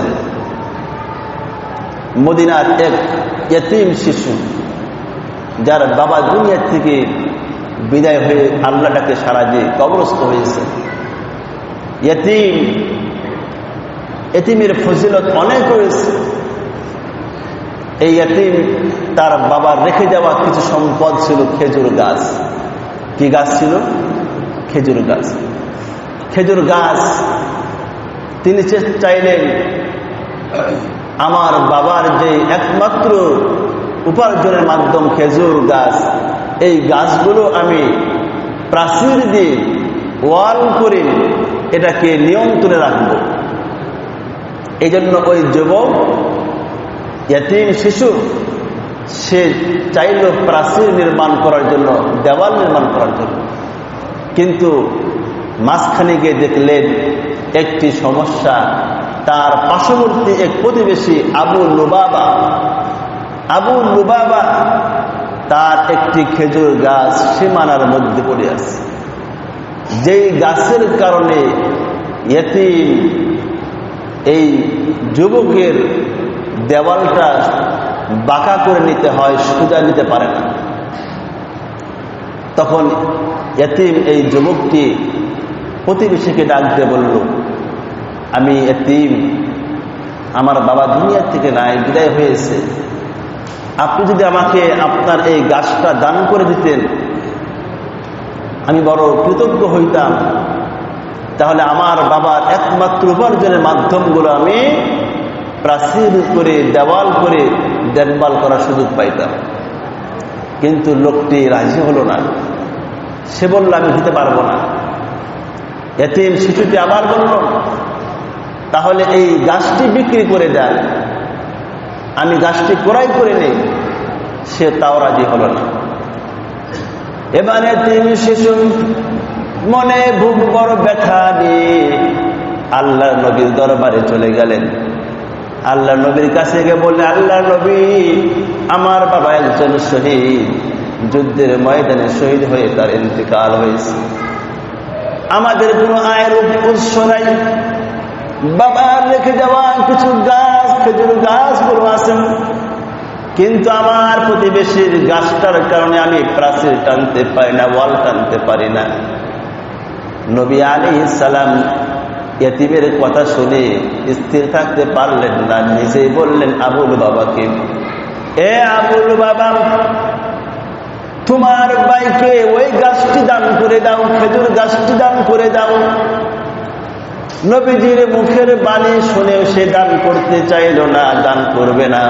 করতেছেন মদিনার এক এতিম শিশু, যার বাবা দুনিয়ার থেকে বিদায় হয়ে আল্লাহটাকে সারা দিয়ে কবরস্থ হয়েছে। এতিম, এতিমের ফজিলত অনেক রয়েছে। এই এতিম তার বাবার রেখে যাওয়া কিছু সম্পদ ছিল খেজুর গাছ। কি গাছ ছিল? খেজুর গাছ। খেজুর গাছ তিনি চাইলেন আমার বাবার যে একমাত্র উপার্জনের মাধ্যম খেজুর গাছ, এই গাছগুলো আমি প্রাচীর দিয়ে ওয়াল করে এটাকে নিয়ন্ত্রণে রাখব। এই জন্য ওই যুবক এতিম শিশু, সে চাইল প্রাচীর নির্মাণ করার জন্য, দেওয়াল নির্মাণ করার জন্য। কিন্তু মাঝখানে গিয়ে দেখলেন একটি সমস্যা। তার পার্শ্ববর্তী এক প্রতিবেশী আবু লুবাবা। আবু লুবাবা তার একটি খেজুর গাছ সীমানার মধ্যে পড়ে আছে। যেই গাছের কারণে এতিম এই যুবকের দেওয়ালটা বাঁকা করে নিতে হয়, সোজা নিতে পারে না। তখন এতিম এই যুবকটি প্রতিবেশীকে ডাকতে বলল আমি এতিম। আমার বাবা দুনিয়ার থেকে নাই, বিদায় হয়েছে। আপনি যদি আমাকে আপনার এই গাছটা দান করে দিতেন, আমি বড় কৃতজ্ঞ হইতাম। তাহলে আমার বাবার একমাত্র উপার্জনের মাধ্যমগুলো আমি প্রাচীর করে, দেওয়াল করে দেখভাল করার সুযোগ পাইতাম। কিন্তু লোকটি রাজি হলো না। সে বলল, আমি দিতে পারব না। এতিম শিশুটি আবার বলল তাহলে এই গাছটি বিক্রি করে দেন আমি গাছটি ক্রয় করে নেই, সে তাও রাজি হল না। এবারে তিনি শিশু মনে বুক বড় ব্যথা নিয়ে আল্লাহ নবীর দরবারে চলে গেলেন। আল্লাহ নবীর কাছে গিয়ে বললেন আল্লাহ নবী, আমার বাবা একজন শহীদ, যুদ্ধের ময়দানে শহীদ হয়ে তার ইন্তেকাল হয়েছে। আমাদের কোনো আয়ের উৎস নাই। বাবা রেখে যাওয়া কিছু গাছ, খেজুর গাছগুলো আছেন কিন্তু আমার প্রতিবেশীর গাছটার কারণে আমি প্রাচীর টানতে পারি না, ওয়াল টানতে পারি না। নবী আলী সালাম এতিমের কথা শুনে স্থির থাকতে পারলেন না, নিজেই বললেন, আবুল বাবাকে। এ আবুল বাবা, তোমার বাইকে ওই গাছটি দান করে দাও, খেজুর গাছটি দান করে দাও। নবীজির মুখের বাণী শুনেও সে দান করতে চাইল না, দান করবে না।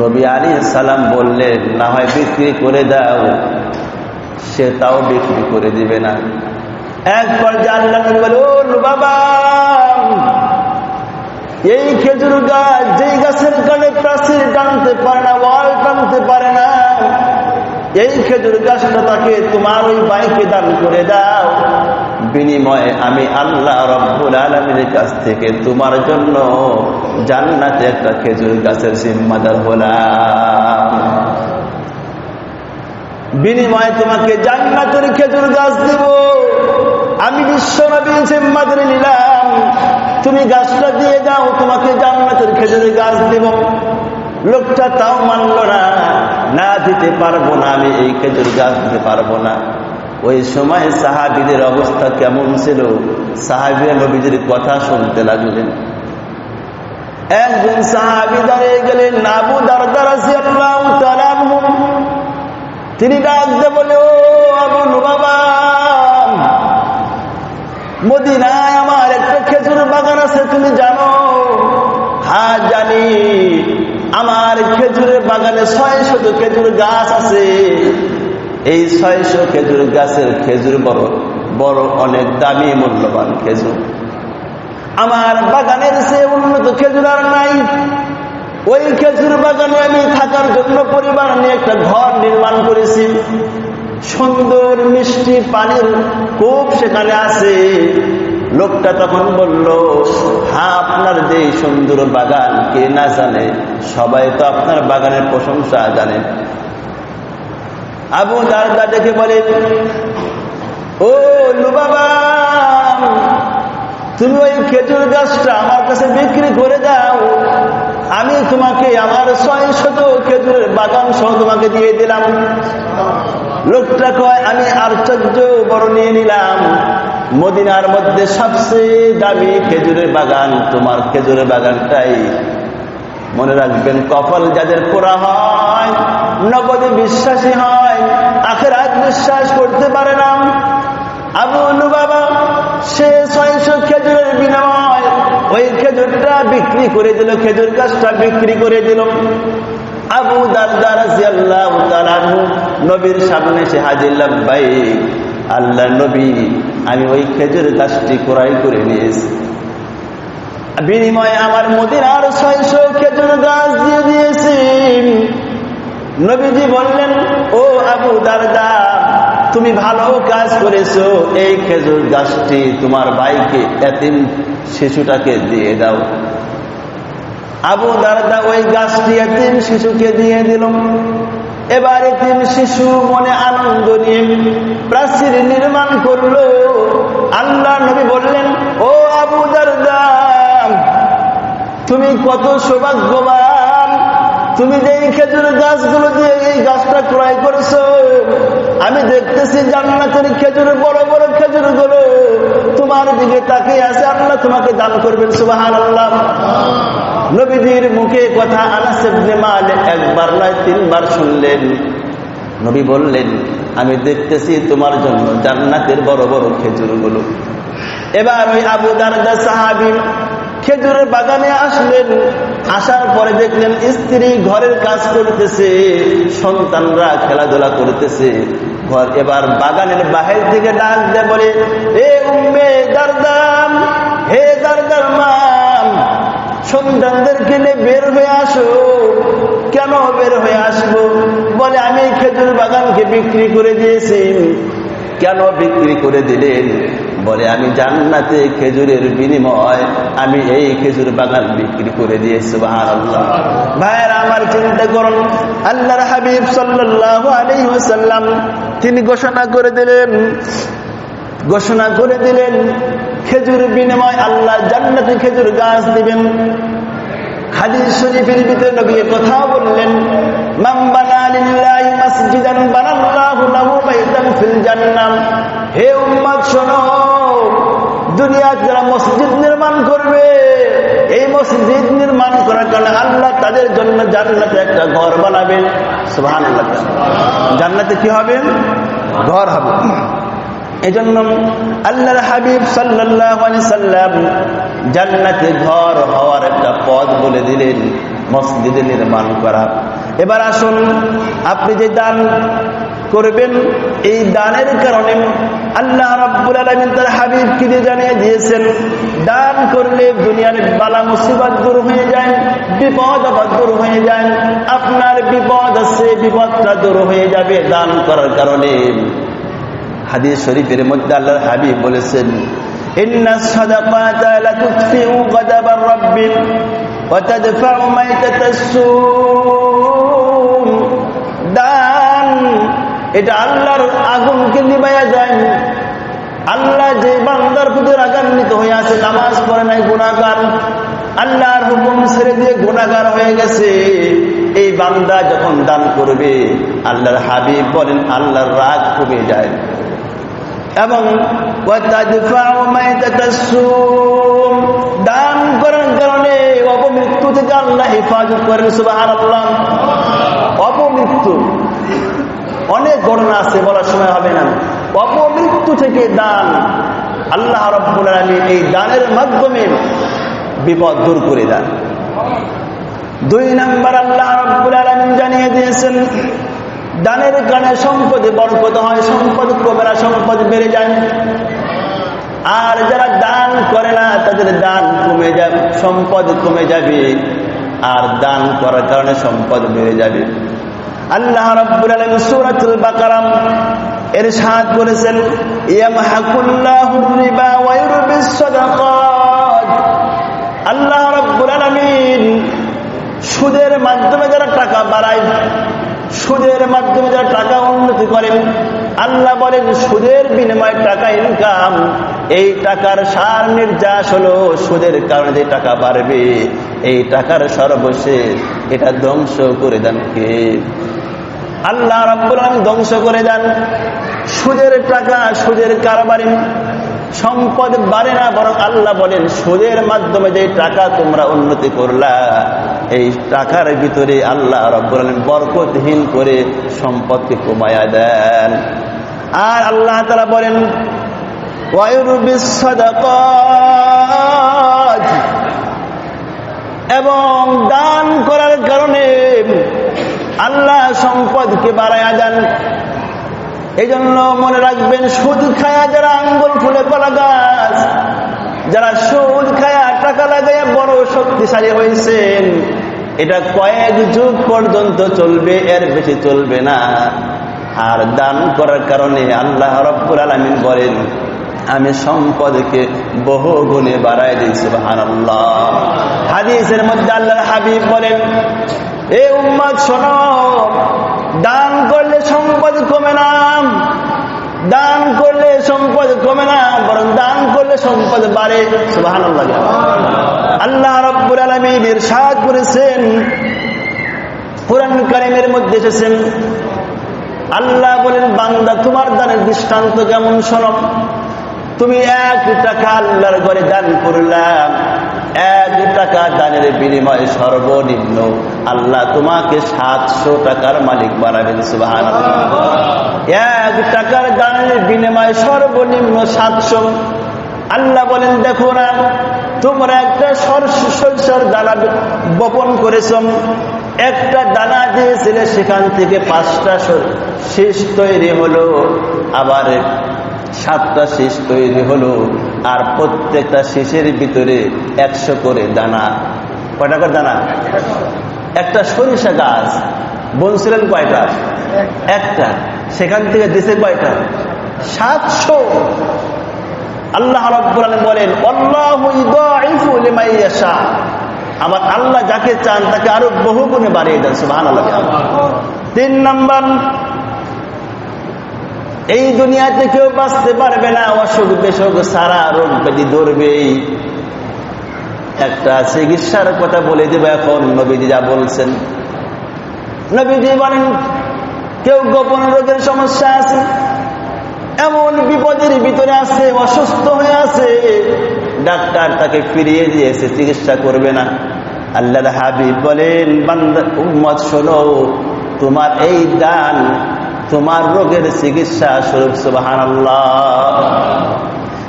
নবী আলী সালাম বললেন, না হয় বিক্রি করে দাও, সে তাও বিক্রি করে দিবে না। এক পর্যায়ে বলে, ও বাবা, এই খেজুর গাছ যেই গাছের কানে প্রাচীর টানতে পারে না, ওয়াল টানতে পারে না, এই খেজুর গাছটা তাকে তোমার ওই বাইকে দান করে দাও। বিনিময়ে আমি আল্লাহ রব্বুল আলমীর কাছ থেকে তোমার জন্য জান্নাতে একটা খেজুর গাছের জিম্মাদার হলাম বিনিময়ে তোমাকে জান্নাতের খেজুর গাছ দেব। আমি বিশ্বনবী জিম্মাদার নিলাম। তুমি গাছটা দিয়ে দাও, তোমাকে জান্নাতের খেজুরের গাছ দেব। লোকটা তাও মানল না না দিতে পারব না, আমি এই খেজুর গাছ দিতে পারব না। ওই সময় সাহাবিদের অবস্থা কেমন ছিল? সাহাবিয়া নবীদের কথা শুনতে লাগলেন। একজন সাহাবি দাঁড়িয়ে গেলেন নাবু দারদার তিনি ডাকতে বলে ও আবুল বাবা মদিনায় আমার একটা খেজুর বাগান আছে, তুমি জানো? হ্যাঁ জানি। আমার খেজুরের বাগানে ছয় শত খেজুর গাছ আছে। এই ছয়শো খেজুর গাছের খেজুর বড় বড় অনেক দামি মূল্যবান খেজুর। আমার বাগানের সে উন্নত খেজুর আর নাই। ওই খেজুর বাগানে আমি থাকার জন্য পরিবার নিয়ে একটা ঘর নির্মাণ করেছি। সুন্দর মিষ্টি পানির কূপ সেখানে আছে। লোকটা তখন বলল হ্যাঁ আপনার যে সুন্দর বাগান, কে না জানে? সবাই তো আপনার বাগানের প্রশংসা জানে। আবু দারদা ডেকে বলে, ও লুবাবা তুমি ওই খেজুর গাছটা আমার কাছে বিক্রি করে দাও। আমি তোমাকে আমার ছয় শত খেজুরের বাগান সহ তোমাকে দিয়ে দিলাম। লোকটা কয়, আমি আশ্চর্য বড় নিয়ে নিলাম। মদিনার মধ্যে সবচেয়ে দামি খেজুরের বাগান তোমার খেজুরের বাগানটাই। মনে রাখবেন, কপাল যাদের পোড়া হয় নগদে বিশ্বাসী হয় আখের বিশ্বাস করতে পারে না। আবু অনু বাবা সে ছয়শো খেজুরের বিনিময়, ওই খেজুরটা বিক্রি করে দিল, খেজুর গাছটা বিক্রি করে দিল। আবু নবীর সামনে সে হাজির ভাই আল্লাহ নবী, আমি ওই খেজুর গাছটি ক্রয় করে নিয়েছি। বিনিময়ে আমার মোদির আরও ছয়শো খেজুর গাছ দিয়ে দিয়েছি। নবীজি বললেন, ও আবু দারদা, তুমি ভালো কাজ করেছ। এই খেজুর গাছটি তোমার ভাইকে, এতিম শিশুটাকে দিয়ে দাও। আবু দারদা ওই গাছটি এতিম শিশুকে দিয়ে দিল। এবার এতিম শিশু মনে আনন্দ নিয়ে প্রাচীর নির্মাণ করল। আল্লাহ নবী বললেন, ও আবু দারদা, তুমি কত সৌভাগ্যবান তুমি যে এই খেজুর গাছগুলো দিয়ে এই গাছটা ক্রয় করছ, আমি দেখতেছি জান্নাতের খেজুর বড় বড় খেজুরগুলো তোমার দিকে তাকে আছে, আল্লাহ তোমাকে দান করবেন সুবাহান আল্লাহ নবীজির মুখে কথা আনাসেবনে মাল একবার নয়, তিনবার শুনলেন। নবী বললেন, আমি দেখতেছি তোমার জন্য জান্নাতের বড় বড় খেজুরগুলো। এবার ওই আবু দারদা সাহাবি খেজুরের বাগানে আসলেন। আসার পরে দেখলেন স্ত্রী ঘরের কাজ করতেছে, সন্তানরা খেলাধুলা করতেছে। ঘর এবার বাগানের বাহির থেকে ডাক দেয়, বলে, এ উম্মে দারদাম, হে দারদার মাম সন্তানদেরকে নিয়ে বের হয়ে আসো। কেন বের হয়ে আসব? বলে, আমি খেজুর বাগানকে বিক্রি করে দিয়েছি। কেন বিক্রি করে দিলেন? বলে, আমি জান্নাতে খেজুরের বিনিময়, আমি এই খেজুর বাগান বিক্রি করে দিয়েছি আল্লাহ ভাইয়ের, আমার চিন্তা করুন, আল্লাহর হাবিব সাল্লাহ আলহিহাল্লাম তিনি ঘোষণা করে দিলেন, ঘোষণা করে দিলেন, খেজুর বিনিময় আল্লাহ জান্নাতে খেজুর গাছ দিবেন। শরীফের ভিতরে কথা বললেন মাম বানা লিল্লাহি যারা মসজিদ নির্মাণ করবে, এই মসজিদ নির্মাণ করার কারণে আল্লাহ তাদের জন্য জান্নাতে একটা ঘর বানাবেন সুবহানাল্লাহ। জান্নাতে কি হবে? ঘর হবে। এজন্য আল্লাহর হাবিব সাল্লাহ সাল্লাম জান্নাতে ঘর হওয়ার একটা পদ বলে দিলেন, মসজিদে নির্মাণ করা। এবার আসুন, আপনি যে দান করবেন, এই দানের কারণে আল্লাহ রাব্বুল আলমিন তার হাবিবকে দিয়ে জানিয়ে দিয়েছেন, দান করলে দুনিয়ার বালা মুসিবত দূর হয়ে যায়, বিপদ আবার দূর হয়ে যায়, আপনার বিপদ আছে, বিপদটা দূর হয়ে যাবে দান করার কারণে। হাদিস শরীফের মধ্যে আল্লাহর হাবিব বলেছেন, ইন্না সাদাকাতা লাতুতফিউ গাদাবার রাব্বিক এটা আল্লাহর আগুনকে নিবাইয়া যায় আল্লাহ যে বান্দার প্রতি রাগান্বিত হয়ে আছে, নামাজ পড়ে নাই গুণাগার আল্লাহর হুকুম ছেড়ে দিয়ে গুণাগার হয়ে গেছে। এই বান্দা যখন দান করবে, আল্লাহর হাবিব বলেন, আল্লাহর রাগ কমে যায়। এবং দান করার কারণে অপমৃত্যু থেকে আল্লাহ হেফাজত করেন সুবাহ অপমৃত্যু। অনেক ঘটনা আছে, বলার সময় হবে না। অপমৃত্যু থেকে দান। আল্লাহ রব্বুল আলী এই দানের মাধ্যমে বিপদ দূর করে দেন। দুই নাম্বার আল্লাহ রব্বুল আলমিন জানিয়ে দিয়েছেন, দানের কারণে সম্পদে বরকত হয়, সম্পদ কমে না সম্পদ বেড়ে যায়। আর যারা দান করে না, তাদের দান কমে যাবে সম্পদ কমে যাবে। আর দান করার কারণে সম্পদ বেড়ে যাবে। আল্লাহ রাব্বুল আলামিন সূরাতুল বাকারাম এর সাদ করেছেন ইয়ামহাকুল্লাহুর রিবা ওয়া ইউরবিস সাদাকাত। আল্লাহ রাব্বুল আলামিন সুদের মাধ্যমে যারা টাকা বাড়ায়, সুদের মাধ্যমে যারা টাকা উন্নতি করেন, আল্লাহ বলেন, সুদের বিনিময়ে টাকা ইনকাম এই টাকার সার নির্যাস হলো সুদের কারণে যে টাকা বাড়বে, এই টাকার সর্বশেষ এটা ধ্বংস করে দেন কে? আল্লাহ রাব্বুল আলামিন ধ্বংস করে দেন। সুদের টাকা, সুদের কারবারি, সম্পদ বাড়ে না, বরং আল্লাহ বলেন, সুদের মাধ্যমে যে টাকা তোমরা উন্নতি করলা, এই টাকার ভিতরে আল্লাহ রব্বুল আলামিন বরকতহীন করে সম্পদকে কমায়া দেন। আর আল্লাহ তারা বলেন এবং দান করার কারণে আল্লাহ সম্পদকে বাড়ায়া দেন। এই জন্য মনে রাখবেন সুদ খায়া যারা আঙ্গুল ফুলে কলা গাছ, যারা সুদ খায়া টাকা লাগাইয়া বড় শক্তিশালী হয়েছেন, এটা কয়েক যুগ পর্যন্ত চলবে, এর বেশি চলবে না। আর দান করার কারণে আল্লাহ রব্বুল আলমিন বলেন, আমি সম্পদকে বহু গুণে বাড়াই দিয়েছি হাদিসের মধ্যে আল্লাহ হাবিব বলেন এ উম্মত, শোনো। দান করলে সম্পদ কমে না। দান করলে সম্পদ কমে না, বরং দান করলে সম্পদ বাড়ে। সুবাহ আল্লাহ রব্বুল আলমীর ইরশাদ করেছেন। কোরআন কারিমের মধ্যে এসেছেন। আল্লাহ বলেন, বান্দা, তোমার দানের দৃষ্টান্ত কেমন, শোনো। তুমি এক টাকা আল্লাহর ঘরে দান করলাম এক টাকা দানের বিনিময়ে সর্বনিম্ন। আল্লাহ তোমাকে সাতশো টাকার মালিক বানাবেন সুবাহান এক টাকার দানের বিনিময়ে সর্বনিম্ন সাতশো। আল্লাহ বলেন, দেখো না, তোমরা একটা সরষর দানা বপন করেছ। একটা দানা দিয়েছিলে, সেখান থেকে পাঁচটা শীষ তৈরি হলো। আবার সাতটা শীষ তৈরি হলো। আর প্রত্যেকটা শেষের ভিতরে একশো করে দানা। কয়টা করে দানা? একটা সরিষা গাছ। বলছিলেন কয়টা? একটা। সেখান থেকে দিছে কয়টা? সাতশো। আল্লাহ রব্বুল বলেন আমার আল্লাহ যাকে চান তাকে আরও বহু গুণে বাড়িয়ে দেন সুহান তিন নম্বর এই দুনিয়াতে কেউ বাঁচতে পারবে না, অসুখ বেসুখ সারা রোগ ব্যাধি ধরবেই। একটা চিকিৎসার কথা বলে দেবে এখন, নবীজি যা বলছেন। নবীজি বলেন, কেউ গোপন রোগের সমস্যা আছে, এমন বিপদের ভিতরে আছে, অসুস্থ হয়ে আছে, ডাক্তার তাকে ফিরিয়ে দিয়েছে চিকিৎসা করবে না। আল্লাহ হাবিব বলেন, বান্দা, উম্মত শোনো, তোমার এই দান তোমার রোগের চিকিৎসা স্বরূপ সুবাহান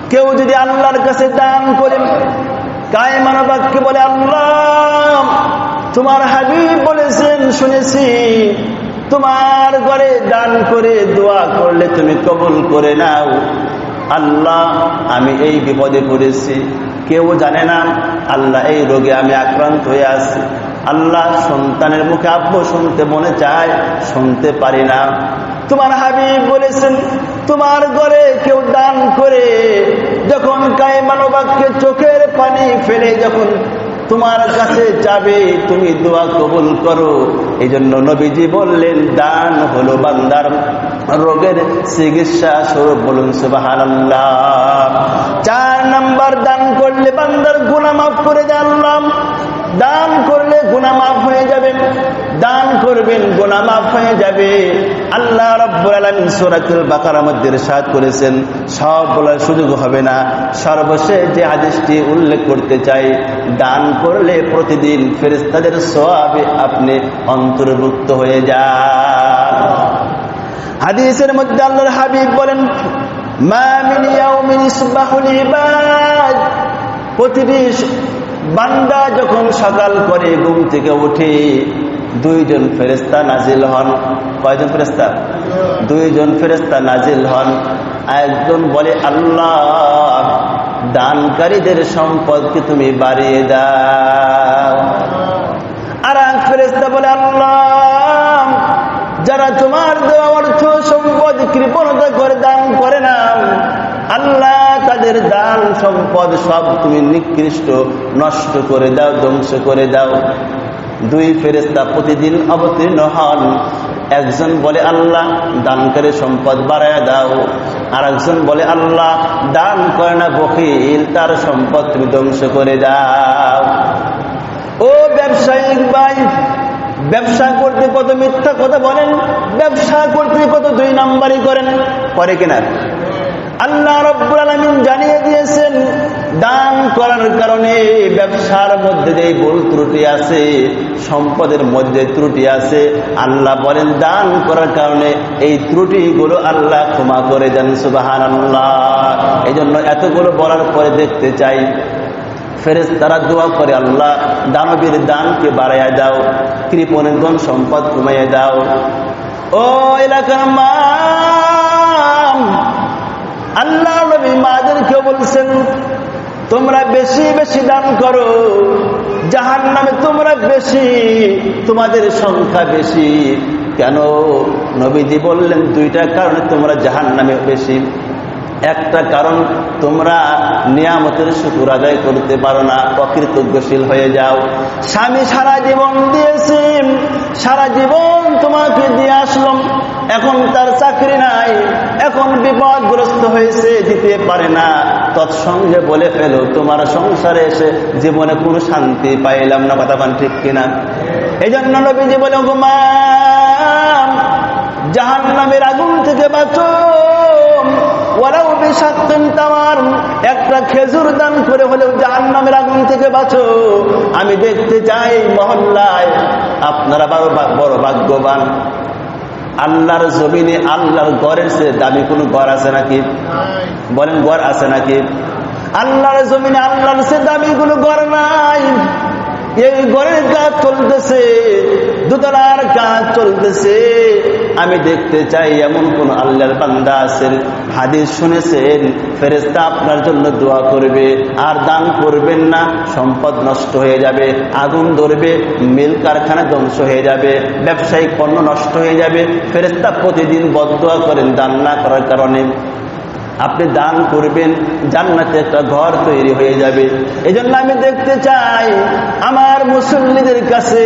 কেউ যদি আল্লাহর কাছে দান করেন কায় মানবাক্যে বলে, আল্লাহ, তোমার হাবিব বলেছেন, শুনেছি, তোমার ঘরে দান করে দোয়া করলে তুমি কবুল করে নাও। আল্লাহ, আমি এই বিপদে পড়েছি। কেউ জানে না, আল্লাহ এই রোগে আমি আক্রান্ত হয়ে আছি। আল্লাহ সন্তানের মুখে আব্বু শুনতে মনে চায়, শুনতে পারি না। তোমার হাবিব বলেছেন, তোমার ঘরে কেউ দান করে, যখন কায় মানবাক্যে চোখের পানি ফেলে, যখন তোমার কাছে যাবে, তুমি দোয়া কবুল করো। এই জন্য নবীজি বললেন, দান হলো বান্দার রোগের চিকিৎসা স্বরূপ বলুন সুবাহান চার নাম্বার দান করলে বান্দার গুণা মাফ করে জানলাম দান করলে গুণা মাফ হয়ে যাবে। দান করবেন গুণা মাফ হয়ে যাবে। আল্লাহ রব্বুল বাকার মধ্যে সাদ করেছেন, সব বলার সুযোগ হবে না। সর্বশেষ যে আদেশটি উল্লেখ করতে চাই, দান করলে প্রতিদিন ফেরেস্তাদের সবে আপনি অন্তর্ভুক্ত হয়ে যান। হাদিসের মধ্যে আল্লাহর হাবিব বলেন, মা মিন ইয়াউমিন ইবাদ প্রতিটি বান্দা যখন সকাল করে ঘুম থেকে উঠে দুইজন ফেরেস্তা নাজিল হন। কয়জন ফেরেস্তা দুইজন ফেরেস্তা নাজিল হন। একজন বলে, আল্লাহ, দানকারীদের সম্পদকে তুমি বাড়িয়ে দাও। আর এক ফেরেস্তা বলে, আল্লাহ, যারা তোমার দেওয়া অর্থ সম্পদ কৃপণতা করে দান করে না আল্লাহ তাদের দান সম্পদ সব তুমি নিকৃষ্ট, নষ্ট করে দাও, ধ্বংস করে দাও। দুই ফেরেস্তা প্রতিদিন অবতীর্ণ হন। একজন বলে, আল্লাহ, দানকারী সম্পদ বাড়ায় দাও। আর একজন বলে, আল্লাহ, দান করে না, বকিল, তার সম্পদ তুমি ধ্বংস করে দাও। ও ব্যবসায়িক ভাই, ব্যবসা করতে কত মিথ্যা কথা বলেন, ব্যবসা করতে কত দুই নাম্বারই করেন। করে কিনা? আল্লাহ রব্বুল আলমিন জানিয়ে দিয়েছেন, দান করার কারণে ব্যবসার মধ্যে যে ভুল ত্রুটি আছে, সম্পদের মধ্যে ত্রুটি আছে, আল্লাহ বলেন দান করার কারণে এই ত্রুটিগুলো আল্লাহ ক্ষমা করে দেন সুবাহান আল্লাহ এই জন্য এতগুলো বলার পরে দেখতে চাই ফেরেস তারা দোয়া করে, আল্লাহ দানবীর দানকে বাড়াইয়া দাও কৃপণের ধন সম্পদ কমাইয়া দাও। ও এলাকার মা আল্লাহ নবী মাদেরকে বলছেন, তোমরা বেশি বেশি দান করো জাহান নামে তোমরা বেশি, তোমাদের সংখ্যা বেশি। কেন? নবীজি বললেন, দুইটা কারণে তোমরা জাহান নামে বেশি। একটা কারণ তোমরা নিয়ামতের শুকুর আদায় করতে পারো না, অকৃতজ্ঞশীল হয়ে যাও। স্বামী সারা জীবন দিয়েছে, সারা জীবন তোমাকে দিয়ে আসলাম। এখন তার চাকরি নাই, এখন বিপদগ্রস্ত হয়েছে দিতে পারে না। তৎসঙ্গে বলে ফেলো, তোমার সংসারে এসে জীবনে কোনো শান্তি পাইলাম না, কথা পান ঠিক কিনা? এই জন্য নবীজি বলে মা জাহান নামের আগুন থেকে বাঁচো। ওরাও একটা খেজুর দান করে হলেও জাহান নামের আগুন থেকে বাঁচো। আমি দেখতে চাই মহল্লায় আপনারা বড় বড় ভাগ্যবান। আল্লাহর জমিনে আল্লাহর গড়ের সে দামি কোন গড় আছে নাকি? বলেন গড় আছে নাকি? আল্লাহর জমিনে আল্লাহর সে দামি কোনো গড় নাই। এই ঘরের কাজ চলতেছে, দুতলার কাজ চলতেছে। আমি দেখতে চাই এমন কোন আল্লাহর বান্দা আছেন। হাদিস শুনেছেন ফেরেস্তা আপনার জন্য দোয়া করবে, আর দান করবেন না, সম্পদ নষ্ট হয়ে যাবে, আগুন ধরবে, মিল কারখানা ধ্বংস হয়ে যাবে, ব্যবসায়িক পণ্য নষ্ট হয়ে যাবে ফেরেস্তা প্রতিদিন বদ দোয়া করেন, দান না করার কারণে। আপনি দান করবেন, জান্নাতে একটা ঘর তৈরি হয়ে যাবে। এই জন্য আমি দেখতে চাই, আমার মুসল্লিদের কাছে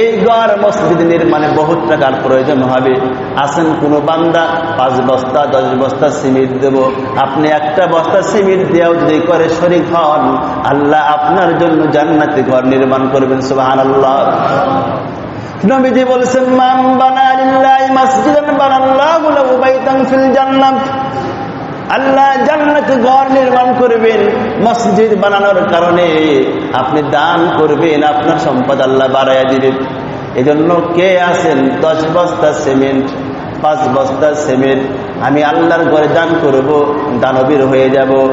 এই ঘর মসজিদ নির্মাণে বহুত টাকার প্রয়োজন হবে। আসেন কোনো বান্দা, পাঁচ বস্তা, দশ বস্তা সিমেন্ট দেব। আপনি একটা বস্তা সিমেন্ট দেওয়াও যদি করে শরিক হন, আল্লাহ আপনার জন্য জান্নাতে ঘর নির্মাণ করবেন সুবাহ আল্লাহ নবীজি বলছেন, মান বানা লিল্লাহি মাসজিদান বানাল্লাহু ফিল জান্নাত আল্লাহ জান্নাতে ঘর নির্মাণ করবেন, মসজিদ বানানোর কারণে। আপনি দান করবেন, আপনার সম্পদ আল্লাহ বাড়াইয়া দিবেন। এজন্য কে আছেন? দশ বস্তা সিমেন্ট, পাঁচ বস্তা সিমেন্ট। আমি আল্লাহর ঘরে দান করব, দানবীর হয়ে যাব।